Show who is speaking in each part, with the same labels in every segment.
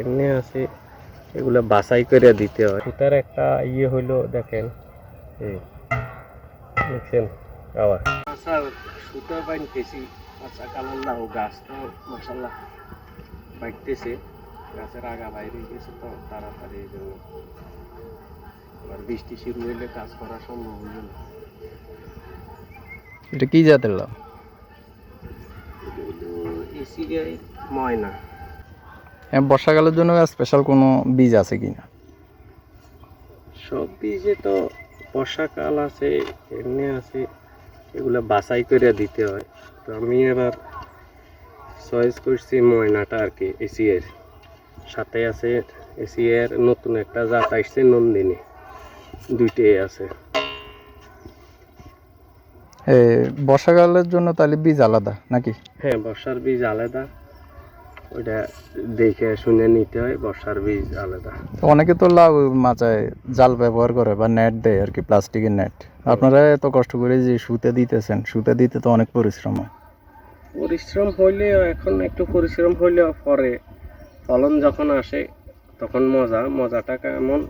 Speaker 1: এমনি আছে। এগুলা বাছাই করে দিতে হয়। সুতার একটা ইয়ে হইল দেখেন। এই দেখছেন? আবার। আচ্ছা সুতা বাইনতেছি আচ্ছা কালার লাউ গাছ তো মশাল্লাহ বাইতেছে গাছের আগা বাইরে গেছে তো তাড়াতাড়ি এই জন্য। আবার বৃষ্টি শুরু হইলে কাজ করা সম্ভব হইল না।
Speaker 2: এটা কি জাতের লাউ?
Speaker 1: এসি ময়না।
Speaker 2: হ্যাঁ বর্ষাকালের জন্য স্পেশাল কোনো বীজ আছে কি না?
Speaker 1: সব বীজে তো বর্ষাকাল আছে এমনি আছে এগুলা বাছাই করে দিতে হয়। তো আমি এবার চয়েস করছি ময়নাটা আর কি এসিএর সাথে আছে এসিএর নতুন একটা জাত আসছে নন্দিনী। দুইটাই আছে।
Speaker 2: বর্ষাকালের জন্য তাহলে বীজ আলাদা নাকি?
Speaker 1: হ্যাঁ বর্ষার বীজ আলাদা। ওইটা দেখে শুনে নিতে হয় বর্ষার বীজ আলাদা।
Speaker 2: অনেকে তো লাউ মাচায় জাল ব্যবহার করে বা নেট দেয় আর কি প্লাস্টিকের নেট আপনারা এত কষ্ট করে যে সুতে দিতেছেন সুতে দিতে তো অনেক পরিশ্রম হয়।
Speaker 1: পরিশ্রম হইলেও এখন একটু পরিশ্রম হইলেও পরে। ফলন যখন আসে তখন মজা মজাটা কেমন?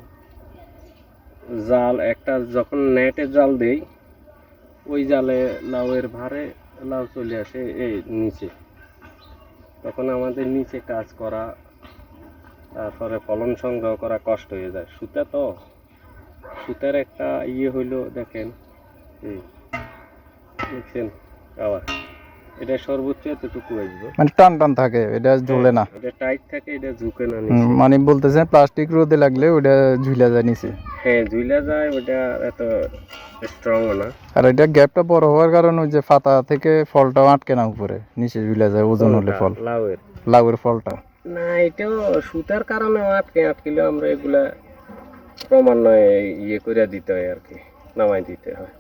Speaker 1: জাল একটা যখন নেটে জাল দেই ওই জালে লাউয়ের ভারে লাউ চলে আসে এই নিচে। তখন আমাদের নিচে কাজ করা, তারপরে ফলন সংগ্রহ করা কষ্ট হয়ে যায়। সুতা তো, সুতার একটা ইয়ে হইল, দেখেন দেখছেন, আবার। এটা সর্বোচ্চ এতটুকু আসবে।
Speaker 2: মানে টান টান থাকে এটা ঝুলে না।
Speaker 1: এটা টাইট থাকে এটা ঝুঁকে না
Speaker 2: মানে বলতেছেন প্লাস্টিক রোদে লাগলে ওটা ঝুলে যায় নিচে।
Speaker 1: হ্যাঁ ঝুলে যায় ওটা এত স্ট্রং না।
Speaker 2: আর এটা গ্যাপটা বড় হওয়ার কারণে ওই যে পাতা থেকে ফলটাও আটকে না উপরে নিচে ঝুলে যায় ওজন হলে ফল।
Speaker 1: লাউয়ের।
Speaker 2: লাউয়ের ফলটা।
Speaker 1: না এটাও সুতার কারণে আটকে আটকিলে আমরা এগুলা ক্রমান্বয়ে ইয়ে করে দিতে হয় আর কি নামাই দিতে হয়।